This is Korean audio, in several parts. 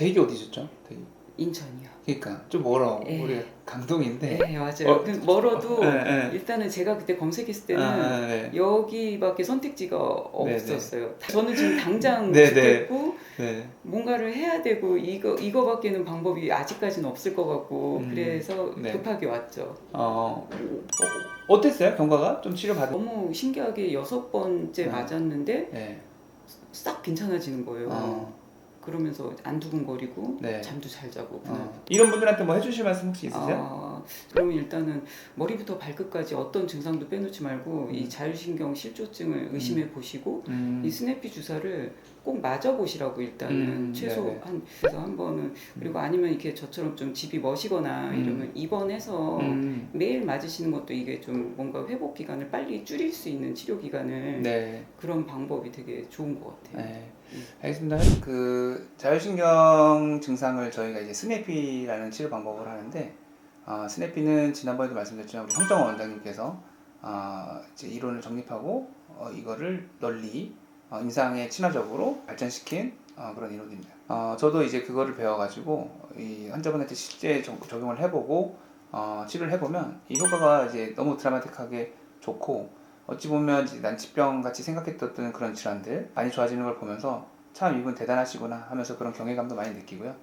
대기 어디셨죠? 대기. 인천이요. 그러니까 좀 멀어. 예. 우리가 강동인데. 네, 맞아요. 어, 그 멀어도 네, 네. 일단은 제가 그때 검색했을 때는 아, 네. 여기밖에 선택지가 없었어요. 저는 지금 당장 네, 네. 죽겠고 네. 뭔가를 해야 되고 이거 이거밖에는 방법이 아직까지는 없을 것 같고 음, 그래서 네. 급하게 왔죠. 어, 어 어땠어요? 경과가 좀 치료 받은. 너무 신기하게 여섯 번째 네. 맞았는데 네. 싹 괜찮아지는 거예요. 어, 그러면서 안 두근거리고 네. 잠도 잘 자고 그날. 어. 이런 분들한테 뭐 해주실 말씀 혹시 있으세요? 아, 그러면 일단은 머리부터 발끝까지 어떤 증상도 빼놓지 말고 이 음. 자율신경 실조증을 의심해 보시고 음. 이 스냅피 주사를 꼭 맞아 보시라고 일단은 음, 최소 네네. 한 그래서 한 번은 그리고 아니면 이렇게 저처럼 좀 집이 머시거나 음. 이러면 입원해서 음. 매일 맞으시는 것도 이게 좀 뭔가 회복 기간을 빨리 줄일 수 있는 치료 기간을 네. 그런 방법이 되게 좋은 것 같아요. 네. 음. 알겠습니다. 그 자율신경 증상을 저희가 이제 스냅피라는 치료 방법을 하는데 아, 스냅피는 지난번에도 말씀드렸지만 우리 형정 원장님께서 아, 이제 이론을 정립하고 어, 이거를 널리 어, 인상에 친화적으로 발전시킨 어, 그런 이론입니다. 어, 저도 이제 그거를 배워가지고 이 환자분한테 실제 적- 적용을 해보고 어, 치료를 해보면 이 효과가 이제 너무 드라마틱하게 좋고 어찌 보면 난치병 같이 생각했던 그런 질환들 많이 좋아지는 걸 보면서 참 이분 대단하시구나 하면서 그런 경외감도 많이 느끼고요.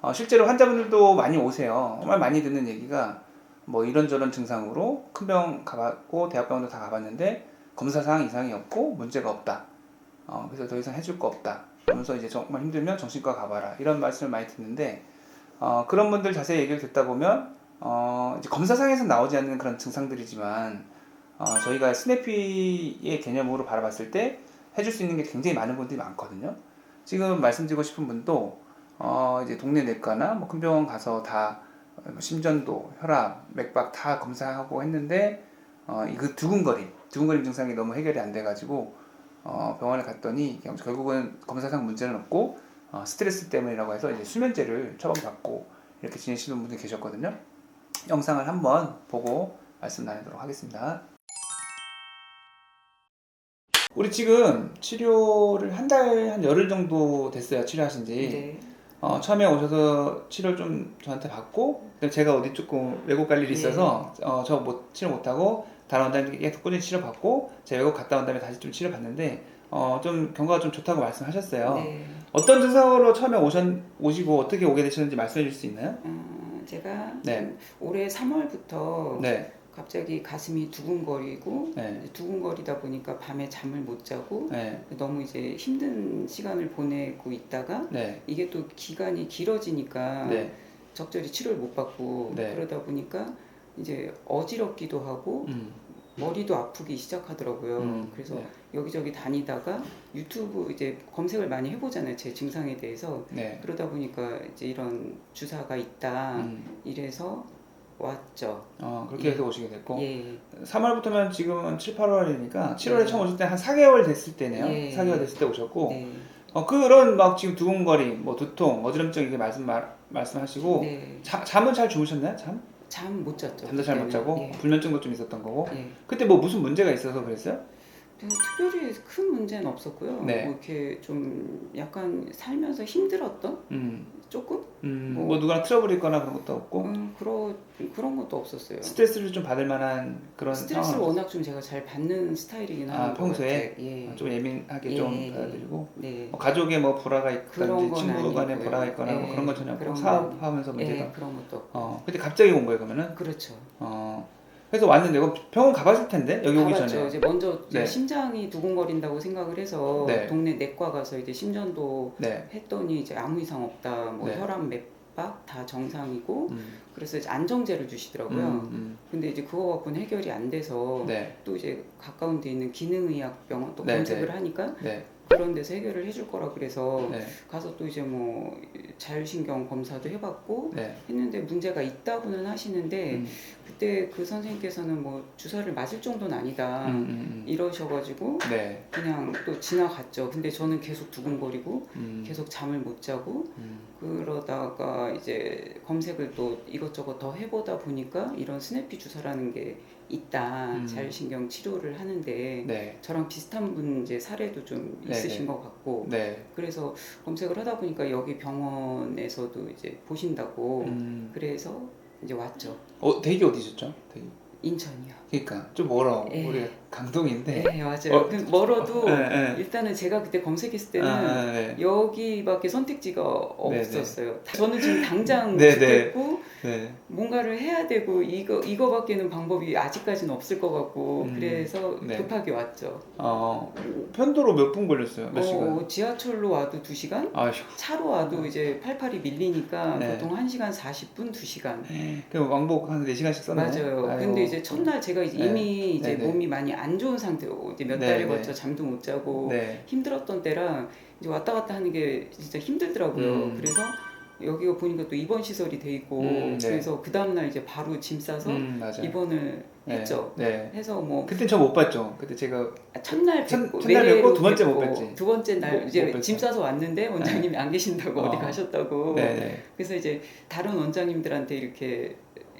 어, 실제로 환자분들도 많이 오세요. 정말 많이 듣는 얘기가 뭐 이런저런 증상으로 큰 병 가봤고 대학병원도 다 가봤는데 검사 사항 이상이 없고 문제가 없다. 어, 그래서 더 이상 해줄 거 없다. 그러면서 이제 정말 힘들면 정신과 가봐라 이런 말씀을 많이 듣는데 어, 그런 분들 자세히 얘기를 듣다 보면 어, 이제 검사상에서 나오지 않는 그런 증상들이지만 어, 저희가 스냅피의 개념으로 바라봤을 때 해줄 수 있는 게 굉장히 많은 분들이 많거든요. 지금 말씀드리고 싶은 분도 어, 이제 동네 내과나 뭐 큰 병원 가서 다 어, 심전도, 혈압, 맥박 다 검사하고 했는데 어, 이그 두근거림, 두근거림 증상이 너무 해결이 안 돼가지고 어, 병원에 갔더니 결국은 검사상 문제는 없고 어, 스트레스 때문이라고 해서 이제 수면제를 처방받고 이렇게 지내시는 분들이 계셨거든요. 영상을 한번 보고 말씀 나누도록 하겠습니다. 우리 지금 치료를 한 달, 한 열흘 정도 됐어요. 치료하신 지. 네. 어, 처음에 오셔서 치료를 좀 저한테 받고, 제가 어디 조금 외국 갈 일이 있어서, 어, 저 못, 치료 못하고, 다른 원장님께 계속 꾸준히 치료 받고, 제가 외국 갔다 온 다음에 다시 좀 치료 받는데, 어, 좀 경과가 좀 좋다고 말씀하셨어요. 네. 어떤 증상으로 처음에 오셨, 오시고 어떻게 오게 되셨는지 말씀해 줄 수 있나요? 어, 제가 네. 올해 3월부터 네, 갑자기 가슴이 두근거리고 네, 두근거리다 보니까 밤에 잠을 못 자고 네, 너무 이제 힘든 시간을 보내고 있다가 네, 이게 또 기간이 길어지니까 네, 적절히 치료를 못 받고 네. 그러다 보니까 이제 어지럽기도 하고 음, 머리도 아프기 시작하더라고요. 음, 그래서 네, 여기저기 다니다가 유튜브 이제 검색을 많이 해보잖아요. 제 증상에 대해서. 네, 그러다 보니까 이제 이런 주사가 있다. 음, 이래서 왔죠. 어, 그렇게 해서 오시게 됐고, 예. 3월부터면 지금은 7, 8월이니까 7월에 네. 처음 오실 때 한 4개월 됐을 때네요. 예. 4개월 됐을 때 오셨고, 네. 어, 그런 막 지금 두근거림, 뭐 두통, 어지럼증 이게 말씀 말, 말씀하시고 네. 자, 잠은 잘 주무셨나요? 잠? 잠 못 잤죠. 잠도 잘 못. 자고 예. 불면증도 좀 있었던 거고. 예. 그때 뭐 무슨 문제가 있어서 그랬어요? 뭐 특별히 큰 문제는 없었고요. 네. 뭐 이렇게 좀 약간 살면서 힘들었던 음, 조금 음, 뭐- 뭐 누구랑 트러블 있거나 그런 것도 없고 음, 그런 그런 것도 없었어요. 스트레스를 좀 받을 만한 그런 스트레스를 워낙 좀 제가 잘 받는 스타일이긴 아, 한것 평소에? 예. 좀 예민하게 예. 좀 받아들이고 네. 뭐 가족에 뭐 불화가 건 친구 간에. 불화가 있거나 뭐 예, 그런 건 전혀 없고 그런 건 사업하면서 문제가 예, 그런 것도 없고. 어 근데 갑자기 온 거예요 그러면은 그렇죠. 어 그래서 왔는데 이거 병원 가봤을 텐데 여기 오기 가봤죠. 전에 이제 먼저 이제 네. 심장이 두근거린다고 생각을 해서 네. 동네 내과 가서 이제 심전도 네 했더니 이제 아무 이상 없다. 뭐 네. 혈압, 맥박 다 정상이고 음, 그래서 이제 안정제를 주시더라고요. 음, 근데 이제 그거 갖고는 해결이 안 돼서 음. 네, 또 이제 가까운 데 있는 기능의학 병원 또 네, 검색을 네. 하니까 네, 그런 데서 해결을 해줄 거라 그래서 네, 가서 또 이제 뭐 자율신경 검사도 해봤고 네, 했는데 문제가 있다고는 하시는데 음, 그때 그 선생님께서는 뭐 주사를 맞을 정도는 아니다 음, 음, 이러셔가지고 음. 네, 그냥 또 지나갔죠. 근데 저는 계속 두근거리고 음, 계속 잠을 못 자고 음, 그러다가 이제 검색을 또 이것저것 더 해보다 보니까 이런 스냅피 주사라는 게 있다 음. 자율신경 치료를 하는데 네. 저랑 비슷한 분 이제 사례도 좀 네, 있으신 네. 것 같고 네. 그래서 검색을 하다 보니까 여기 병원에서도 이제 보신다고 음. 그래서 이제 왔죠 어, 대기 어디셨죠? 대기. 인천이요. 그러니까 좀 멀어. 예. 우리 강동인데. 네, 맞아요. 어, 그 멀어도 네, 네. 일단은 제가 그때 검색했을 때는 아, 네. 여기밖에 선택지가 없었어요. 저는 지금 당장 네, 네. 죽겠고 네. 뭔가를 해야 되고 이거 이거밖에는 방법이 아직까지는 없을 것 같고 음, 그래서 네. 급하게 왔죠. 어, 편도로 몇 분 걸렸어요? 몇 시간? 어, 지하철로 와도 2 시간, 아휴. 차로 와도 이제 팔팔이 밀리니까 네. 보통 1 시간 40분, 2 시간. 그럼 왕복 한 4 시간씩 썼나요? 맞아요. 아유. 근데 이제 첫날 제가 이제 네. 이미 이제 네, 네. 몸이 많이 안 좋은 상태로 이제 몇 네, 달에 네. 거쳐 잠도 못 자고 네. 힘들었던 때라 이제 왔다 갔다 하는 게 진짜 힘들더라고요. 음. 그래서 여기가 보니까 또 입원 시설이 돼 있고 음, 네. 그래서 그 다음 날 이제 바로 짐 싸서 음. 입원을 네. 했죠. 네. 해서 뭐 그때 저 못 봤죠. 그때 제가 첫날 첫- 뵙고 첫날 외래로 뵙고 두 번째 못 뵙고 뵙지. 두 번째 날 못- 이제 못. 짐 싸서 왔는데 원장님이 안 계신다고 어. 어디 가셨다고. 그래서 이제 다른 원장님들한테 이렇게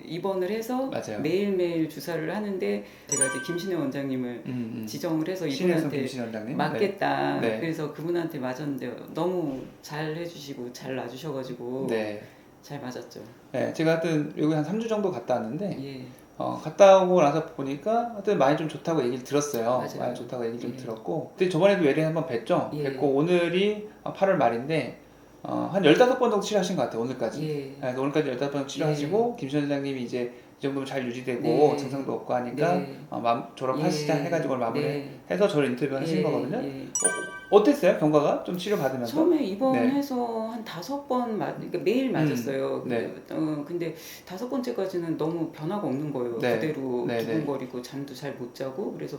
입원을 해서 맞아요. 매일매일 주사를 하는데 제가 이제 김신혜 원장님을 음, 음. 지정을 해서 신혜성 이분한테 김신 원장님. 맞겠다. 네. 그래서 그분한테 맞았는데 너무 잘 해주시고 잘 놔주셔가지고 네. 잘 맞았죠. 네, 제가 하여튼 여기 한 3주 정도 갔다 왔는데 예, 어, 갔다 오고 나서 보니까 하여튼 많이 좀 좋다고 얘기를 들었어요. 맞아요. 많이 좋다고 얘기 좀 예. 들었고. 근데 저번에도 외래 한번 뵀죠. 예. 뵀고 오늘이 8월 말인데 어, 한 15번 정도 치료하신 것 같아요. 오늘까지. 예, 네, 오늘까지 15번 치료하시고 김신 원장님이 이제 이 정도면 잘 유지되고 네. 증상도 없고 하니까 네. 어, 마, 졸업하시자 예. 해가지고 마무리 네. 해서 저를 인터뷰 하신 예, 거거든요. 예. 어, 어땠어요? 경과가? 좀 치료 받으면서? 처음에 입원해서 한 다섯 번 맞, 그러니까 매일 맞았어요. 음, 네. 어, 근데 다섯 번째까지는 너무 변화가 없는 거예요. 네. 그대로 네, 네. 두근거리고 잠도 잘 못 자고 그래서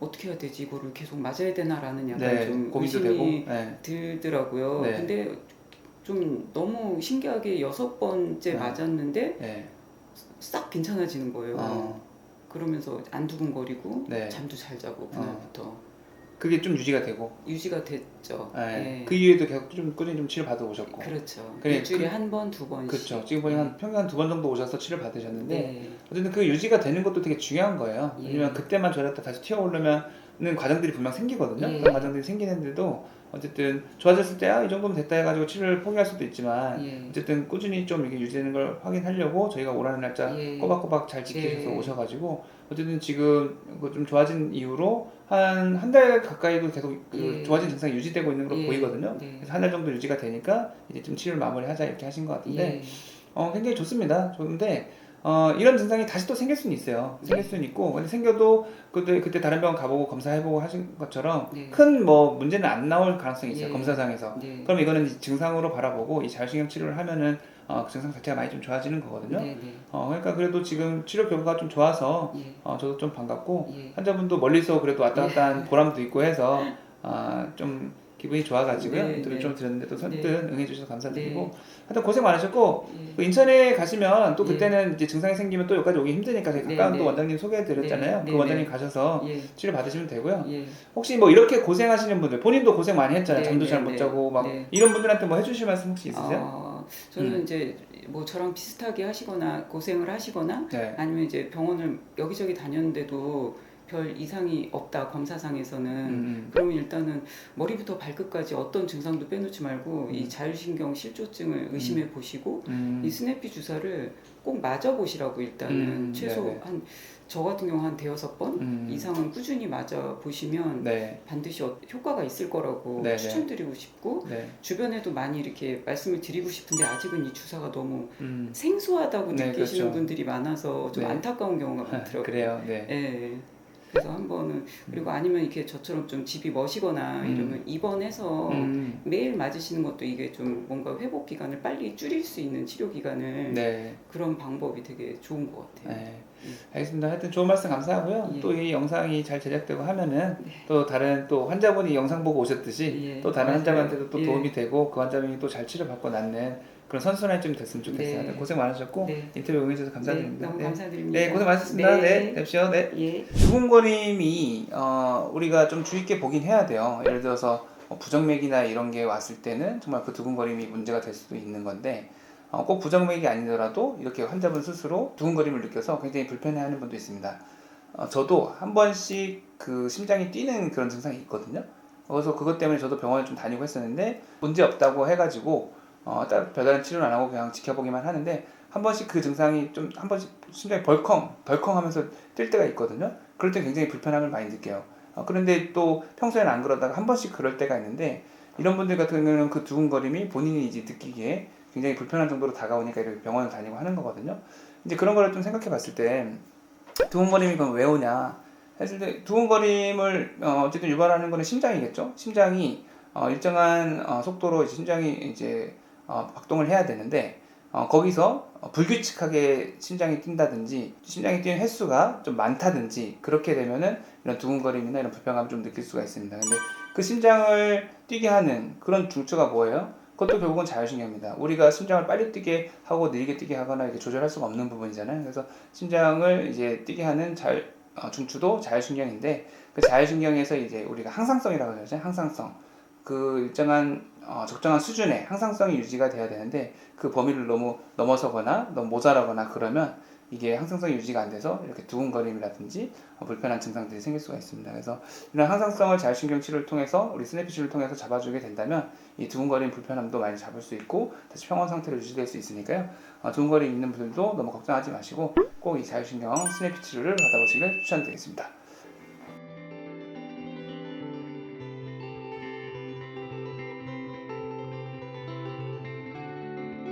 어떻게 해야 되지 이거를 계속 맞아야 되나라는 약간 네, 좀 고민도 되고. 네. 들더라고요. 네. 근데 좀 너무 신기하게 여섯 번째 네. 맞았는데 네. 싹 괜찮아지는 거예요. 어, 그러면서 안 두근거리고 네. 잠도 잘 자고 그날부터 그게 좀 유지가 되고. 유지가 됐죠. 네. 네. 그 이후에도 계속 좀 꾸준히 좀 치료 받아 오셨고. 그렇죠. 그래, 일주일에 그- 한 번, 두 번씩. 그렇죠. 지금 보니까 한 평균 한 두 번 정도 오셔서 치료 받으셨는데 네. 어쨌든 그 유지가 되는 것도 되게 중요한 거예요. 예. 왜냐면 그때만 저랬다 다시 튀어오르면은 과정들이 분명 생기거든요. 예. 그런 과정들이 생기는데도 어쨌든 좋아졌을 때 아 이 정도면 됐다 해가지고 치료를 포기할 수도 있지만 예. 어쨌든 꾸준히 좀 이게 유지되는 걸 확인하려고 저희가 오라는 날짜 예. 꼬박꼬박 잘 지키셔서 네. 오셔가지고 어쨌든 지금 그 좀 좋아진 이후로 한 한 달 가까이도 계속 그 예. 좋아진 증상이 유지되고 있는 걸로 예. 보이거든요. 네. 그래서 한 달 정도 유지가 되니까 이제 좀 치료를 마무리하자 이렇게 하신 것 같은데 예. 어, 굉장히 좋습니다. 좋은데 어, 이런 증상이 다시 또 생길 수는 있어요. 생길 수는 있고 근데 생겨도 그때 그때 다른 병원 가보고 검사해보고 하신 것처럼 네. 큰 뭐 문제는 안 나올 가능성이 있어요. 예. 검사상에서. 네. 그럼 이거는 증상으로 바라보고 이 자율신경 치료를 하면은 어, 그 증상 자체가 많이 좀 좋아지는 거거든요. 네. 네. 어, 그러니까 그래도 지금 치료 결과가 좀 좋아서 예. 어, 저도 좀 반갑고 예. 환자분도 멀리서 그래도 왔다 갔다 한 보람도 있고 해서 아, 좀 기분이 좋아가지고요. 네, 인터뷰 네. 좀 드렸는데 또 선뜻 응해주셔서 감사드리고 네. 하여튼 고생 많으셨고 예. 그 인천에 가시면 또 예. 그때는 이제 증상이 생기면 또 여기까지 오기 힘드니까 저희 네, 가까운 네. 또 원장님 소개해드렸잖아요. 네, 그 네, 원장님 네. 가셔서 예. 치료 받으시면 되고요. 예. 혹시 뭐 이렇게 고생하시는 분들 본인도 고생 많이 했잖아요. 네, 잠도 네, 잘못 네. 자고 막 네. 이런 분들한테 뭐 해주실 말씀 혹시 있으세요? 어, 저는 음. 이제 뭐 저랑 비슷하게 하시거나 고생을 하시거나 네. 아니면 이제 병원을 여기저기 다녔는데도 별 이상이 없다 검사상에서는 음, 음. 그러면 일단은 머리부터 발끝까지 어떤 증상도 빼놓지 말고 이 음. 자율신경 실조증을 의심해 보시고 음. 이 스냅피 주사를 꼭 맞아 보시라고 일단은 음, 최소 네네. 한저 같은 경우 한 대여섯 번 음. 이상은 꾸준히 맞아 보시면 네. 반드시 어- 효과가 있을 거라고 네네. 추천드리고 싶고 네. 주변에도 많이 이렇게 말씀을 드리고 싶은데 아직은 이 주사가 너무 음. 생소하다고 네, 느끼시는 그렇죠. 분들이 많아서 좀 네. 안타까운 경우가 많더라고요. 그래요. 네. 예. 그래서 한 번은 그리고 아니면 이렇게 저처럼 좀 집이 멋이거나 음. 이러면 입원해서 음. 매일 맞으시는 것도 이게 좀 뭔가 회복 기간을 빨리 줄일 수 있는 치료 기간을 네. 그런 방법이 되게 좋은 것 같아요. 네. 음. 알겠습니다. 하여튼 좋은 말씀 감사하고요. 예. 또이 영상이 잘 제작되고 하면은 또 다른 또 환자분이 영상 보고 오셨듯이 예. 또 다른 맞아요. 환자분한테도 또 예. 도움이 되고 그 환자분이 또 잘 치료받고 낫는 그런 선순환이 좀 됐으면 좋겠어요. 네. 고생 많으셨고 네. 인터뷰 응해주셔서 감사드립니다. 네, 너무 네. 감사드립니다. 네, 고생 많으셨습니다. 네, 네. 됩시오. 네. 예. 두근거림이 어, 우리가 좀 주의 있게 보긴 해야 돼요. 예를 들어서 뭐 부정맥이나 이런 게 왔을 때는 정말 그 두근거림이 문제가 될 수도 있는 건데 어, 꼭 부정맥이 아니더라도 이렇게 환자분 스스로 두근거림을 느껴서 굉장히 불편해하는 분도 있습니다. 어, 저도 한 번씩 그 심장이 뛰는 그런 증상이 있거든요. 그래서 그것 때문에 저도 병원에 좀 다니고 했었는데 문제 없다고 해가지고 어, 따- 별다른 치료는 안 하고 그냥 지켜보기만 하는데 한 번씩 그 증상이 좀 한 번씩 심장이 벌컹 덜컹하면서 뛸 때가 있거든요. 그럴 때 굉장히 불편함을 많이 느껴요. 어, 그런데 또 평소에는 안 그러다가 한 번씩 그럴 때가 있는데 이런 분들 같은 경우는 그 두근거림이 본인이 이제 느끼기에 굉장히 불편한 정도로 다가오니까 이렇게 병원을 다니고 하는 거거든요. 이제 그런 거를 좀 생각해 봤을 때 두근거림이 그럼 왜 오냐 했을 때 두근거림을 어, 어쨌든 유발하는 거는 심장이겠죠. 심장이 어, 일정한 어, 속도로 이제 심장이 이제 어, 박동을 해야 되는데 어, 거기서 어, 불규칙하게 심장이 뛴다든지 심장이 뛰는 횟수가 좀 많다든지 그렇게 되면은 이런 두근거림이나 이런 불편감을 좀 느낄 수가 있습니다. 근데 그 심장을 뛰게 하는 그런 중추가 뭐예요? 그것도 결국은 자율신경입니다. 우리가 심장을 빨리 뛰게 하고 느리게 뛰게 하거나 이렇게 조절할 수가 없는 부분이잖아요. 그래서 심장을 이제 뛰게 하는 자율, 어, 중추도 자율신경인데 그 자율신경에서 이제 우리가 항상성이라고 그러죠. 항상성. 그 일정한 어, 적정한 수준의 항상성이 유지가 돼야 되는데 그 범위를 너무 넘어서거나 너무 모자라거나 그러면 이게 항상성이 유지가 안 돼서 이렇게 두근거림이라든지 어, 불편한 증상들이 생길 수가 있습니다. 그래서 이런 항상성을 자율신경 치료를 통해서 우리 스냅피 치료를 통해서 잡아주게 된다면 이 두근거림 불편함도 많이 잡을 수 있고 다시 평온 상태로 유지될 수 있으니까요. 어, 두근거림 있는 분들도 너무 걱정하지 마시고 꼭 이 자율신경 스냅피 치료를 받아보시길 추천드리겠습니다.